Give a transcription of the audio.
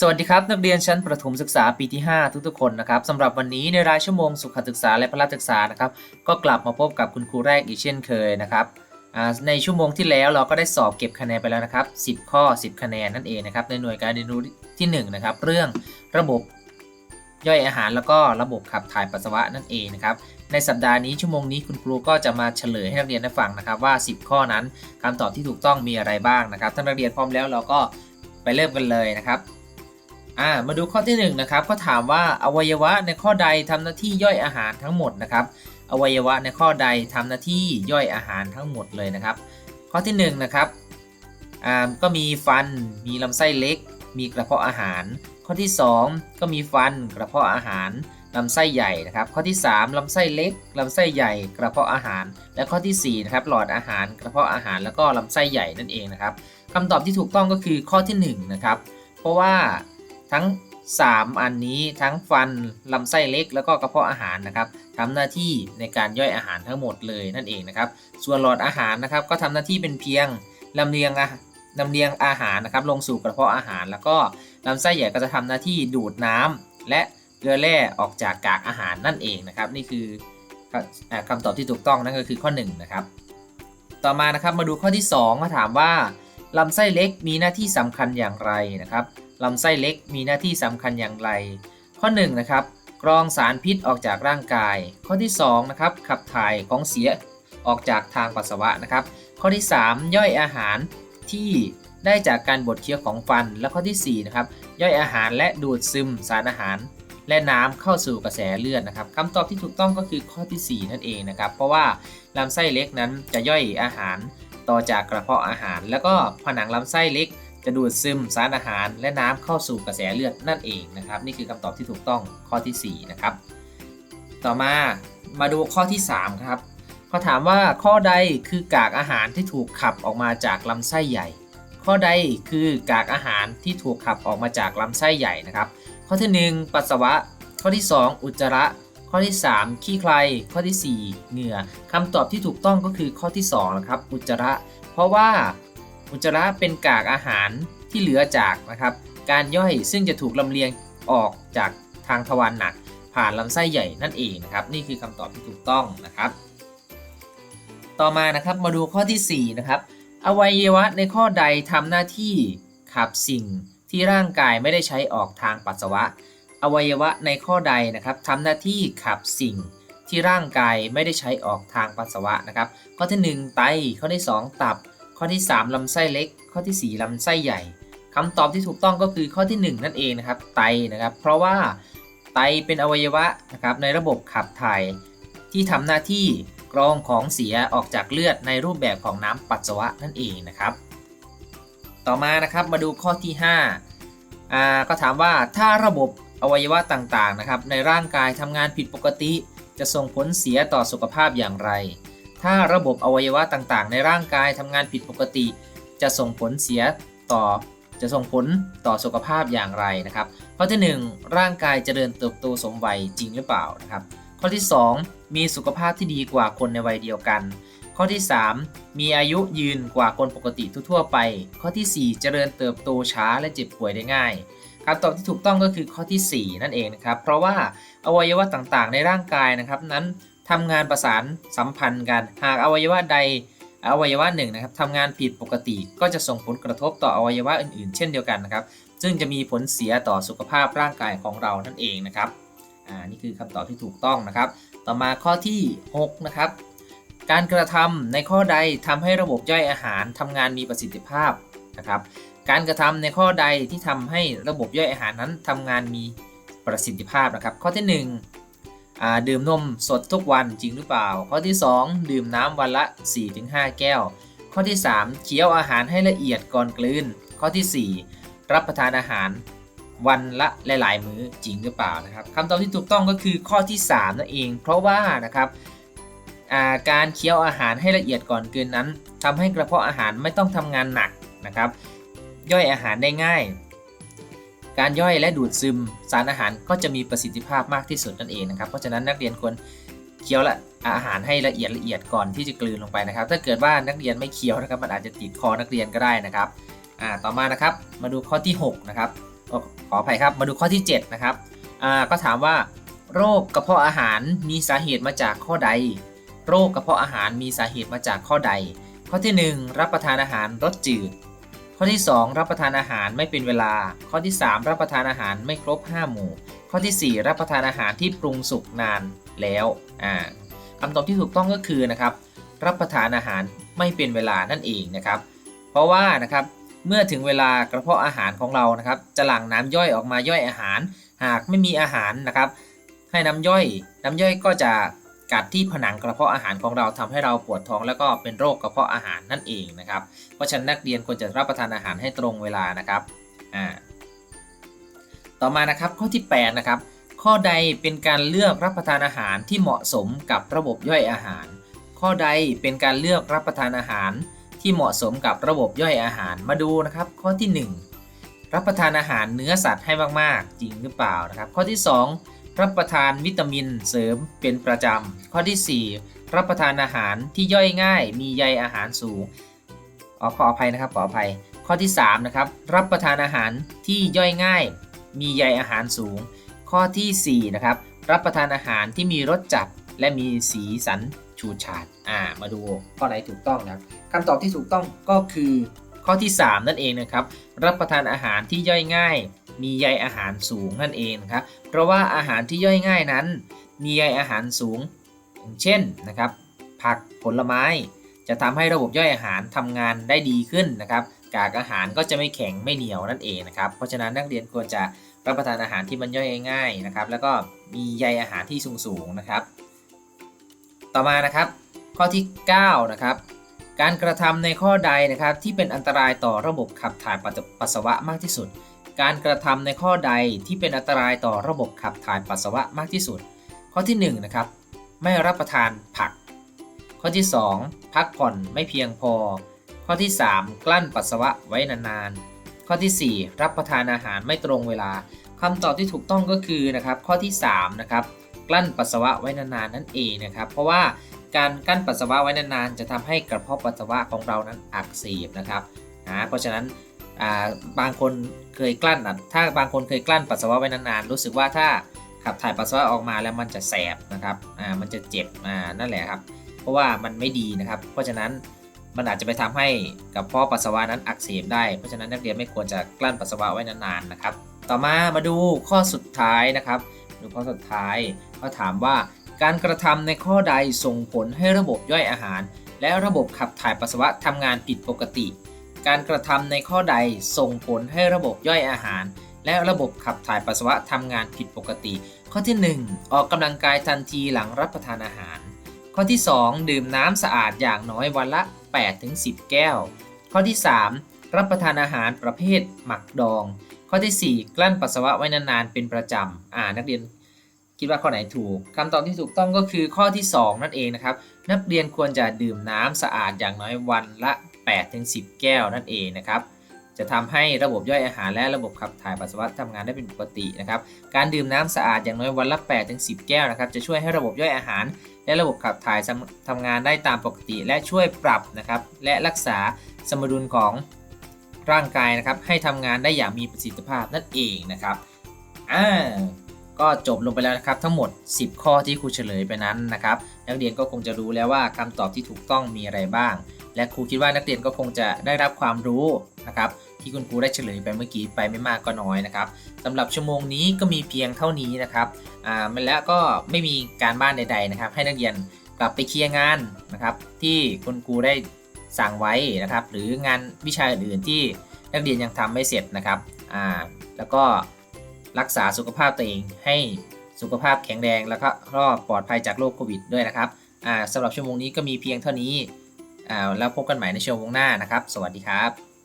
สวัสดีครับ นักเรียนชั้นประถมศึกษาปีที่ 5 ทุกๆคนนะครับสำหรับวันนี้ในรายชั่วโมงสุขศึกษาและพละศึกษานะครับก็กลับมาพบกับคุณครูแรกอีกเช่นเคยนะครับในชั่วโมงที่แล้วเราก็ได้สอบเก็บคะแนนไปแล้วนะครับ 10 ข้อ 10 คะแนนนั่นเองนะครับในหน่วยการเรียนรู้ที่1นะครับเรื่องระบบย่อยอาหารแล้วก็ระบบขับถ่ายปัสสาวะนั่นเองนะครับในสัปดาห์นี้ชั่วโมงนี้คุณครูก็จะมาเฉลยให้นักเรียนได้ฟังนะครับว่า 10 ข้อนั้นคำตอบที่ถูกต้องมีอะไรบ้างนะครับถ้านักเรียนพร้อมแล้วเราก็ไปเริ่มกันเลยนะครับ อ่ามาดูข้อที่1นงนะครับก็ถามว่าอวัยวะในข้อใดทำหน้าที่ย่อยอาหารทั้งหมดนะครับ อวัยวะในข้อใดทำหน้าที่ย่อยอาหารทั้งหมดเลยนะครับ ข้อที่1นงนะครับอ่าก็มีฟันมีลำไส้เล็ก มีกระเพาะอาหาร ข้อที่ 2 ก็มีฟันกระเพาะอาหารลำไส้ใหญ่นะครับ ข้อที่ 3ลำไส้เล็กลำไส้ใหญ่กระเพาะอาหาร และข้อที่4นะครับหลอดอาหารกระเพาะอาหารแล้วก็ลำไส้ใหญ่นั่นเองนะครับคำตอบที่ถูกต้องก็คือข้อที่1นะครับเพราะว่า ทั้ง 3 อันนี้ทั้งฟันลำไส้เล็กแล้วก็กระเพาะอาหารนะครับทำหน้าที่ในการย่อยอาหารทั้งหมดเลยนั่นเองนะครับ ส่วนหลอดอาหารนะครับ ก็ทำหน้าที่เป็นเพียงลำเลียงอาลำเลียงอาหารนะครับ ลงสู่กระเพาะอาหาร แล้วก็ลำไส้ใหญ่ก็จะทำหน้าที่ดูดน้ำและเกลือแร่ออกจากกากอาหารนั่นเองนะครับ นี่คือคำตอบที่ถูกต้องนั่นก็คือข้อ1นะครับต่อมานะครับมาดูข้อที่2ก็ถามว่าลำไส้เล็กมีหน้าที่สำคัญอย่างไรนะครับ ลำไส้เล็กมีหน้าที่สำคัญอย่างไร ข้อ1นะครับกรองสารพิษออกจากร่างกาย ข้อที่2นะครับขับถ่ายของเสียออกจากทางปัสสาวะนะครับ ข้อที่ 3 ย่อยอาหารที่ได้จากการบดเคี้ยวของฟัน และข้อที่4นะครับย่อยอาหารและดูดซึมสารอาหาร และน้ำเข้าสู่กระแสเลือดนะครับคำตอบที่ถูกต้องก็คือข้อที่ 4 นั่นเองนะครับ เพราะว่าลำไส้เล็กนั้นจะย่อยอาหารต่อจากกระเพาะอาหาร แล้วก็ผนังลำไส้เล็ก จะดูดซึมสารอาหารและน้ำเข้าสู่กระแสเลือดนั่นเองนะครับ นี่คือคำตอบที่ถูกต้องข้อที่ 4 นะครับ ต่อมามาดูข้อที่ 3 ครับเขาถามว่าข้อใดคือกากอาหารที่ถูกขับออกมาจากลำไส้ใหญ่ ข้อใดคือกากอาหารที่ถูกขับออกมาจากลำไส้ใหญ่นะครับ ข้อที่ 1 ปัสสาวะ ข้อที่ 2 อุจจาระ ข้อที่ 3 ขี้ใคร ข้อที่ 4 เหงื่อคำตอบที่ถูกต้องก็คือข้อที่2นะครับอุจจาระ เพราะว่า อุจจาระเป็นกากอาหารที่เหลือจากนะครับการย่อยซึ่งจะถูกลำเลียงออกจากทางทวารหนัก ผ่านลำไส้ใหญ่นั่นเองนะครับนี่คือคำตอบที่ถูกต้องนะครับ ต่อมานะครับมาดูข้อที่4นะครับอวัยวะในข้อใดทำหน้าที่ขับสิ่งที่ร่างกายไม่ได้ใช้ออกทางปัสสาวะ อวัยวะในข้อใดนะครับทำหน้าที่ขับสิ่งที่ร่างกายไม่ได้ใช้ออกทางปัสสาวะนะครับ ข้อที่ 1 ไต ข้อที่ 2 ตับ ข้อที่ 3 ลำไส้เล็ก ข้อที่ 4 ลำไส้ใหญ่คำตอบที่ถูกต้องก็คือข้อที่ 1 นั่นเองนะครับ ไตนะครับ เพราะว่าไตเป็นอวัยวะนะครับในระบบขับถ่ายที่ทำหน้าที่กรองของเสียออกจากเลือดในรูปแบบของน้ำปัสสาวะนั่นเองนะครับ ต่อมานะครับมาดูข้อที่5อ่าก็ถามว่าถ้าระบบอวัยวะต่างๆนะครับในร่างกายทำงานผิดปกติ จะส่งผลเสียต่อสุขภาพอย่างไร ถ้าระบบอวัยวะต่างๆ ในร่างกายทำงานผิดปกติ จะส่งผลเสียต่อจะส่งผลต่อสุขภาพอย่างไรนะครับ ข้อที่ 1 ร่างกายจเจริญเติบโตสมวัยจริงหรือเปล่านะครับ ข้อที่ 2 มีสุขภาพที่ดีกว่าคนในวัยเดียวกัน ข้อที่ 3 มีอายุยืนกว่าคนปกติทั่วไป ข้อที่ 4 เจริญเติบโตช้าและเจ็บป่วยได้ง่ายคำตอบที่ถูกต้องก็คือข้อที่ 4 นั่นเองนะครับ เพราะว่าอวัยวะต่างๆ ในร่างกายนะครับนั้น ทำงานประสานสัมพันธ์กัน หากอวัยวะใดอวัยวะหนึ่งนะครับทำงานผิดปกติก็จะส่งผลกระทบต่ออวัยวะอื่นๆ เช่นเดียวกันนะครับ ซึ่งจะมีผลเสียต่อสุขภาพร่างกายของเรานั่นเองนะครับอ่านี่คือคำตอบที่ถูกต้องนะครับ ต่อมาข้อที่6นะครับการกระทำในข้อใดทำให้ระบบย่อยอาหารทำงานมีประสิทธิภาพนะครับการกระทำในข้อใดที่ทำให้ระบบย่อยอาหารนั้นทำงานมีประสิทธิภาพนะครับ ข้อที่ 1 ดื่มนมสดทุกวันจริงหรือเปล่า ข้อที่ 2 ดื่มน้ำวันละ 4-5 แก้ว ข้อที่ 3 เคี้ยวอาหารให้ละเอียดก่อนกลืน ข้อที่ 4 รับประทานอาหารวันละหลาย ๆ มื้อจริงหรือเปล่านะครับคำตอบที่ถูกต้องก็คือข้อที่ 3 นั่นเอง เพราะว่านะครับการเคี้ยวอาหารให้ละเอียดก่อนกลืนนั้นทำให้กระเพาะอาหารไม่ต้องทำงานหนักนะครับ ย่อยอาหารได้ง่าย การย่อยและดูดซึมสารอาหารก็จะมีประสิทธิภาพมากที่สุดนั่นเองนะครับ เพราะฉะนั้นนักเรียนควรเคี้ยวละอาหารให้ละเอียดละเอียดก่อนที่จะกลืนลงไปนะครับ ถ้าเกิดว่านักเรียนไม่เคี้ยวนะครับ มันอาจจะติดคอนักเรียนก็ได้นะครับอ่าต่อมานะครับ มาดูข้อที่6นะครับขออภัยครับ มาดูข้อที่ 7 นะครับอ่าก็ถามว่า โรคกระเพาะอาหารมีสาเหตุมาจากข้อใด โรคกระเพาะอาหารมีสาเหตุมาจากข้อใด ข้อที่ 1 รับประทานอาหารรสจืด ข้อที่ 2 รับประทานอาหารไม่เป็นเวลา ข้อที่ 3 รับประทานอาหารไม่ครบ 5 หมู่ ข้อทีสี่ 4 รับประทานอาหารที่ปรุงสุกนานแล้วอ่าคำตอบที่ถูกต้องก็คือนะครับ รับประทานอาหารไม่เป็นเวลานั่นเองนะครับ เพราะว่านะครับเมื่อถึงเวลากระเพาะอาหารของเรานะครับจะหลั่งน้ำย่อยออกมาย่อยอาหาร หากไม่มีอาหารนะครับ ให้น้ำย่อย น้ำย่อยก็จะ กัดที่ผนังกระเพาะอาหารของเราทำให้เราปวดท้องแล้วก็เป็นโรคกระเพาะอาหารนั่นเองนะครับ เพราะฉะนั้นนักเรียนควรจะรับประทานอาหารให้ตรงเวลานะครับอ่าต่อมานะครับข้อที่8นะครับข้อใดเป็นการเลือกรับประทานอาหารที่เหมาะสมกับระบบย่อยอาหาร ข้อใดเป็นการเลือกรับประทานอาหารที่เหมาะสมกับระบบย่อยอาหารมาดูนะครับ ข้อที่ 1 รับประทานอาหารเนื้อสัตว์ให้มากๆ จริงหรือเปล่านะครับ ข้อที่ 2 รับประทานวิตามินเสริมเป็นประจำ ข้อที่ 4 รับประทานอาหารที่ย่อยง่าย มีใยอาหารสูงออขออภัยนะครับขออภัย ข้อที่3นะครับรับประทานอาหารที่ย่อยง่าย มีใยอาหารสูง ข้อทีสี่4นะครับรับประทานอาหารที่มีรสจัดและมีสีสันฉูดฉาดอ่ามาดูข้อไหนถูกต้องนะครับคำตอบที่ถูกต้องก็คือ ข้อที่ 3 นั่นเองนะครับ รับประทานอาหารที่ย่อยง่าย มีใยอาหารสูงนั่นเองนะครับ เพราะว่าอาหารที่ย่อยง่ายนั้น มีใยอาหารสูงอย่างเช่นนะครับ ผักผลไม้ จะทำให้ระบบย่อยอาหารทำงานได้ดีขึ้นนะครับ กากอาหารก็จะไม่แข็งไม่เหนียวนั่นเองนะครับ เพราะฉะนั้นนักเรียนควรจะรับประทานอาหารที่มันย่อยง่ายนะครับ แล้วก็มีใยอาหารที่สูงๆนะครับ ต่อมานะครับ ข้อที่ 9 นะครับ การกระทำในข้อใดนะครับที่เป็นอันตรายต่อระบบขับถ่ายปัสสาวะมากที่สุด การกระทำในข้อใดที่เป็นอันตรายต่อระบบขับถ่ายปัสสาวะมากที่สุด ข้อที่1นะครับไม่รับประทานผัก ข้อที่ 2 พักผ่อนไม่เพียงพอ ข้อที่ 3 กลั้นปัสสาวะไว้นานๆ ข้อทีสี่4 รับประทานอาหารไม่ตรงเวลาคำตอบที่ถูกต้องก็คือนะครับข้อที่3นะครับกลั้นปัสสาวะไว้นานๆนั่นเองนะครับ เพราะว่า การกลั้นปัสสาวะไว้นานๆ จะทำให้กระเพาะปัสสาวะของเรานั้นอักเสบนะครับนะเพราะฉะนั้นบางคนเคยกลั้นถ้าบางคนเคยกลั้นปัสสาวะไว้นานๆ รู้สึกว่าถ้าขับถ่ายปัสสาวะออกมาแล้วมันจะแสบนะครับมันจะเจ็บนั่นแหละครับ เพราะว่ามันไม่ดีนะครับ เพราะฉะนั้นมันอาจจะไปทำให้กระเพาะปัสสาวะนั้นอักเสบได้ เพราะฉะนั้นนักเรียนไม่ควรจะกลั้นปัสสาวะไว้นานๆนะครับ ต่อมามาดูข้อสุดท้ายนะครับ ดูข้อสุดท้ายก็ถามว่า การกระทำในข้อใดส่งผลให้ระบบย่อยอาหาร และระบบขับถ่ายปัสสาวะทำงานผิดปกติ การกระทำในข้อใดส่งผลให้ระบบย่อยอาหาร และระบบขับถ่ายปัสสาวะทำงานผิดปกติ ข้อที่ 1 ออกกำลังกายทันทีหลังรับประทานอาหาร ข้อที่ 2 ดื่มน้ำสะอาดอย่างน้อยวันละ 8-10 แก้ว ข้อที่ 3 รับประทานอาหารประเภทหมักดอง ข้อทีสี่4 กลั้นปัสสาวะไว้นานๆเป็นประจำอ่านักเรียน คิดว่าข้อไหนถูกคำตอบที่ถูกต้องก็คือข้อที่ 2 นั่นเองนะครับ นักเรียนควรจะดื่มน้ำสะอาดอย่างน้อยวันละ8-10 แก้วนั่นเองนะครับจะทำให้ระบบย่อยอาหารและระบบขับถ่ายปัสสาวะทำงานได้เป็นปกตินะครับ การดื่มน้ำสะอาดอย่างน้อยวันละ8-10 แก้วนะครับ จะช่วยให้ระบบย่อยอาหาร และระบบขับถ่ายทำทำงานได้ตามปกติ และช่วยปรับนะครับและรักษาสมดุลของร่างกายนะครับให้ทำงานได้อย่างมีประสิทธิภาพนั่นเองนะครับอ่า ก็จบลงไปแล้วนะครับ ทั้งหมด 10 ข้อที่ครูเฉลยไปนั้นนะครับ นักเรียนก็คงจะรู้แล้วว่าคำตอบที่ถูกต้องมีอะไรบ้าง และครูคิดว่านักเรียนก็คงจะได้รับความรู้นะครับที่คุณครูได้เฉลยไปเมื่อกี้ไปไม่มากก็น้อยนะครับสำหรับชั่วโมงนี้ก็มีเพียงเท่านี้นะครับอ่ามันแล้วก็ไม่มีการบ้านใด ๆนะครับ ให้นักเรียนกลับไปเคลียร์งานนะครับ ที่คุณครูได้สั่งไว้นะครับ หรืองานวิชาอื่นๆที่นักเรียนยังทำไม่เสร็จนะครับอ่าแล้วก็ รักษาสุขภาพตัวเองให้สุขภาพแข็งแรงแล้วก็รอดปลอดภัยจากโรคโควิดด้วยนะครับสำหรับชั่วโมงนี้ก็มีเพียงเท่านี้แล้วพบกันใหม่ในชั่วโมงหน้านะครับ สวัสดีครับ